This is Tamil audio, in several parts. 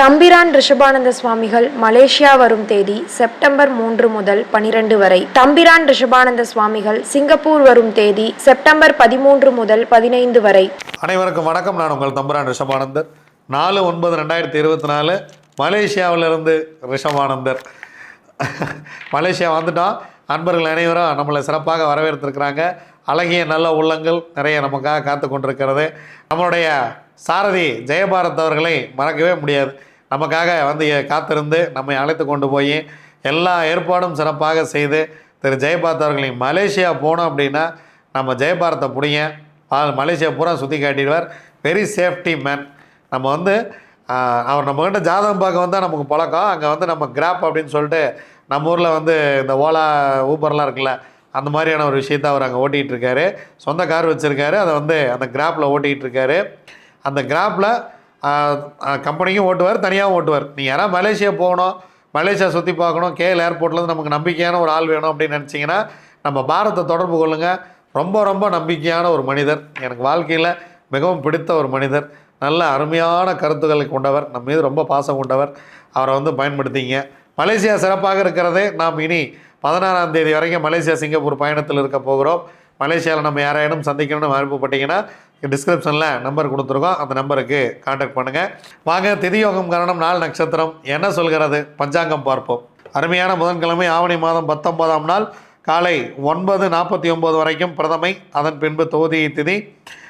தம்பிரான் ரிஷபானந்த சுவாமிகள் மலேசியா வரும் தேதி செப்டம்பர் மூன்று முதல் பனிரெண்டு வரை. தம்பிரான் ரிஷபானந்த சுவாமிகள் சிங்கப்பூர் வரும் தேதி செப்டம்பர் பதிமூன்று முதல் பதினைந்து வரை. அனைவருக்கும் வணக்கம். நான் உங்கள் தம்பிரான் ரிஷபானந்தர். நாலு ஒன்பது ரெண்டாயிரத்தி இருபத்தி நாலு மலேசியாவிலிருந்து ரிஷபானந்தர். மலேசியா வந்துட்டோம். அன்பர்கள் அனைவரும் நம்மளை சிறப்பாக வரவேற்றிருக்கிறாங்க அழகிய நல்ல உள்ளங்கள் நிறைய நமக்காக காத்து கொண்டிருக்கிறது. நம்மளுடைய சாரதி ஜெயபாரத் அவர்களை மறக்கவே முடியாது. நமக்காக வந்து காத்திருந்து நம்மை அழைத்து கொண்டு போய் எல்லா ஏற்பாடும் சிறப்பாக செய்து திரு ஜெயபாரத் அவர்களை மலேசியா போனோம் அப்படின்னா நம்ம ஜெயபாரத்தை பிடிங்க. மலேசியா பூரா சுற்றி காட்டிடுவார். வெரி சேஃப்டி மேன் நம்ம வந்து அவர் நம்மகிட்ட ஜாதகம் பார்க்க வந்தால் நமக்கு பழக்கம். அங்கே வந்து நம்ம கிராப் அப்படின்னு சொல்லிட்டு நம்ம ஊரில் வந்து இந்த ஓலா ஊபர்லாம் இருக்குல்ல அந்த மாதிரியான ஒரு விஷயத்த அவர் அங்கே ஓட்டிகிட்டு இருக்காரு. சொந்த கார் வச்சுருக்காரு. அதை வந்து அந்த கிராப்பில் ஓட்டிகிட்டு இருக்காரு. அந்த கிராப்பில் கம்பெனிக்கும் ஓட்டுவார் தனியாகவும் ஓட்டுவார். நீ யாராவது மலேசியா போகணும் மலேசியா சுற்றி பார்க்கணும் கேஎல் ஏர்போர்ட்லேருந்து நமக்கு நம்பிக்கையான ஒரு ஆள் வேணும் அப்படின்னு நினச்சிங்கன்னா நம்ம பாரத்தை தொடர்பு கொள்ளுங்கள் ரொம்ப ரொம்ப நம்பிக்கையான ஒரு மனிதர். எனக்கு வாழ்க்கையில் மிகவும் பிடித்த ஒரு மனிதர். நல்ல அருமையான கருத்துக்களை கொண்டவர். நம்ம மீது ரொம்ப பாசம் கொண்டவர். அவரை வந்து பயன்படுத்திங்க. மலேசியா சிறப்பாக இருக்கிறதே நாம் இனி பதினாறாம் தேதி வரைக்கும் மலேசியா சிங்கப்பூர் பயணத்தில் இருக்க போகிறோம். மலேசியாவில் நம்ம யாராயினும் சந்திக்கணும்னு விருப்பப்பட்டீங்கன்னா டிஸ்கிரிப்ஷனில் நம்பர் கொடுத்துருக்கோம். அந்த நம்பருக்கு காண்டாக்ட் பண்ணுங்கள் வாங்க திதியோகம் காரணம் நாள் நட்சத்திரம். என்ன சொல்கிறது? பஞ்சாங்கம் பார்ப்போம். அருமையான புதன்கிழமை ஆவணி மாதம் பத்தொன்பதாம் நாள் காலை ஒன்பது நாற்பத்தி ஒம்பது வரைக்கும் பிரதமை அதன் பின்பு தொகுதி திதி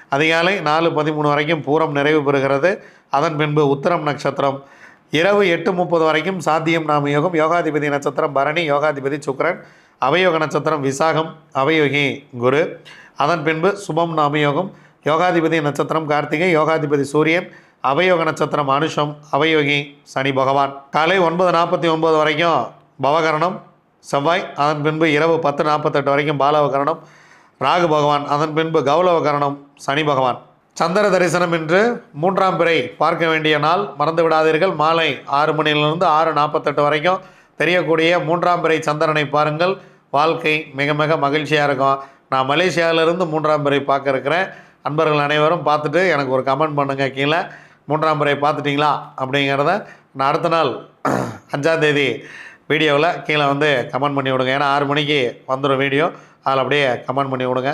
அதிகாலை நாலு பதிமூணு வரைக்கும் பூரம் நிறைவு பெறுகிறது. அதன் பின்பு உத்தரம் நட்சத்திரம். இரவு எட்டு முப்பது வரைக்கும் சாத்தியம் நாம யோகம். யோகாதிபதி நட்சத்திரம் பரணி யோகாதிபதி சுக்கரன். அவயோக நட்சத்திரம் விசாகம் அவயோகி குரு. அதன் பின்பு சுபம் நாமயோகம் யோகாதிபதி நட்சத்திரம் கார்த்திகை யோகாதிபதி சூரியன் அவயோக நட்சத்திரம் அனுஷம் அவயோகி சனி பகவான். காலை ஒன்பது நாற்பத்தி ஒன்பது வரைக்கும் பவகரணம் செவ்வாய் அதன் பின்பு இரவு பத்து நாற்பத்தெட்டு வரைக்கும் பாலவகரணம் ராகு பகவான் அதன் பின்பு கௌலவகரணம் சனி பகவான். சந்திர தரிசனம் என்று மூன்றாம் பிறை பார்க்க வேண்டிய நாள். மறந்து விடாதீர்கள். மாலை ஆறு மணியிலிருந்து ஆறு நாற்பத்தெட்டு வரைக்கும் தெரியக்கூடிய மூன்றாம் பிறை சந்திரனை பாருங்கள். வாழ்க்கை மிக மிக மகிழ்ச்சியாக இருக்கும். நான் மலேசியாவிலிருந்து மூன்றாம் பிறை பார்க்க இருக்கிறேன். அன்பர்கள் அனைவரும் பார்த்துட்டு எனக்கு ஒரு கமெண்ட் பண்ணுங்கள் கீழே. மூன்றாம் முறை பார்த்துட்டிங்களா? அப்படிங்கிறத நான் அடுத்த நாள் அஞ்சாந்தேதி வீடியோவில் கீழே வந்து கமெண்ட் பண்ணி விடுங்க. ஏன்னா ஆறு மணிக்கு வந்துடும் வீடியோ. அதில் அப்படியே கமெண்ட் பண்ணி விடுங்க.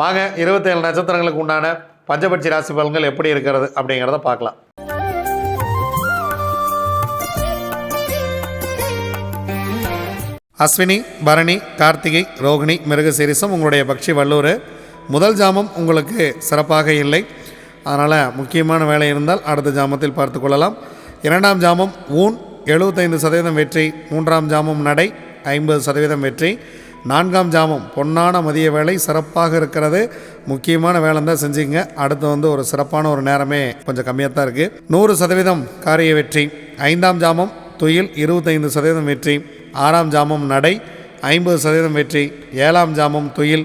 வாங்க இருபத்தேழு நட்சத்திரங்களுக்கு உண்டான பஞ்சபட்சி ராசி பலன்கள் எப்படி இருக்கிறது அப்படிங்கிறத பார்க்கலாம். அஸ்வினி பரணி கார்த்திகை ரோகிணி மிருகசீரிசம் உங்களுடைய பக்ஷி வல்லூர் முதல் ஜாமம் உங்களுக்கு சிறப்பாக இல்லை. அதனால் முக்கியமான வேலை இருந்தால் அடுத்த ஜாமத்தில் பார்த்து கொள்ளலாம். இரண்டாம் ஜாமம் ஊன் எழுபத்தைந்து சதவீதம் வெற்றி. மூன்றாம் ஜாமம் நடை ஐம்பது சதவீதம் வெற்றி. நான்காம் ஜாமம் பொன்னான மதிய வேலை சிறப்பாக இருக்கிறது. முக்கியமான வேலை தான் செஞ்சுங்க அடுத்து வந்து ஒரு சிறப்பான ஒரு நேரமே கொஞ்சம் கம்மியாக தான் இருக்குது நூறு சதவீதம் காரிய வெற்றி. ஐந்தாம் ஜாமம் துயில் இருபத்தைந்து சதவீதம் வெற்றி. ஆறாம் ஜாமம் நடை ஐம்பது சதவீதம் வெற்றி. ஏழாம் ஜாமம் துயில்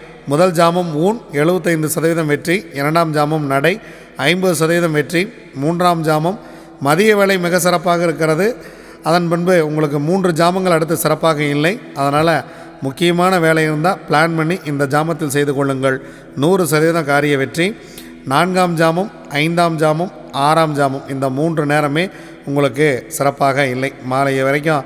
முதல் ஜாமம் ஊன் எழுபத்தைந்து சதவீதம் வெற்றி இரண்டாம் ஜாமம் நடை ஐம்பது சதவீதம் வெற்றி மூன்றாம் ஜாமம் மதிய வேலை மிக சிறப்பாக இருக்கிறது. அதன் பின்பு உங்களுக்கு மூன்று ஜாமங்கள் அடுத்து சிறப்பாக இல்லை. அதனால் முக்கியமான வேலை இருந்தால் பிளான் பண்ணி இந்த ஜாமத்தில் செய்து கொள்ளுங்கள். நூறு சதவீதம் காரிய வெற்றி. நான்காம் ஜாமம் ஐந்தாம் ஜாமம் ஆறாம் ஜாமம் இந்த மூன்று நேரமே உங்களுக்கு சிறப்பாக இல்லை. மாலை வரைக்கும்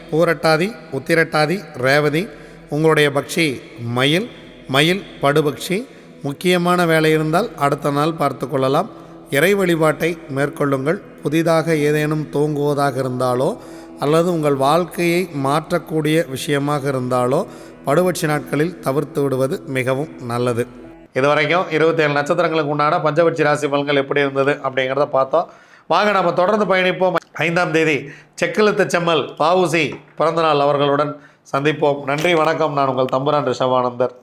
பூரட்டாதி உத்திரட்டாதி ரேவதி உங்களுடைய பக்ஷி மயில் மயில் படுபக்ஷி முக்கியமான வேலை இருந்தால் அடுத்த நாள் பார்த்து கொள்ளலாம். இறை வழிபாட்டை மேற்கொள்ளுங்கள். புதிதாக ஏதேனும் தூங்குவதாக இருந்தாலோ அல்லது உங்கள் வாழ்க்கையை மாற்றக்கூடிய விஷயமாக இருந்தாலோ படுபட்சி நாட்களில் தவிர்த்து விடுவது மிகவும் நல்லது. இது வரைக்கும் இருபத்தேழு நட்சத்திரங்களுக்கு உண்டான பஞ்சபட்சி ராசி பலன்கள் எப்படி இருந்தது அப்படிங்கிறத பார்த்தோம். வாங்க நம்ம தொடர்ந்து பயணிப்போம். ஐந்தாம் தேதி செக்கிழுத்த செம்மல் பாவுசி பிறந்தநாள் அவர்களுடன் சந்திப்போம். நன்றி வணக்கம். நான் உங்கள் தம்புரான் ரிஷவானந்தர்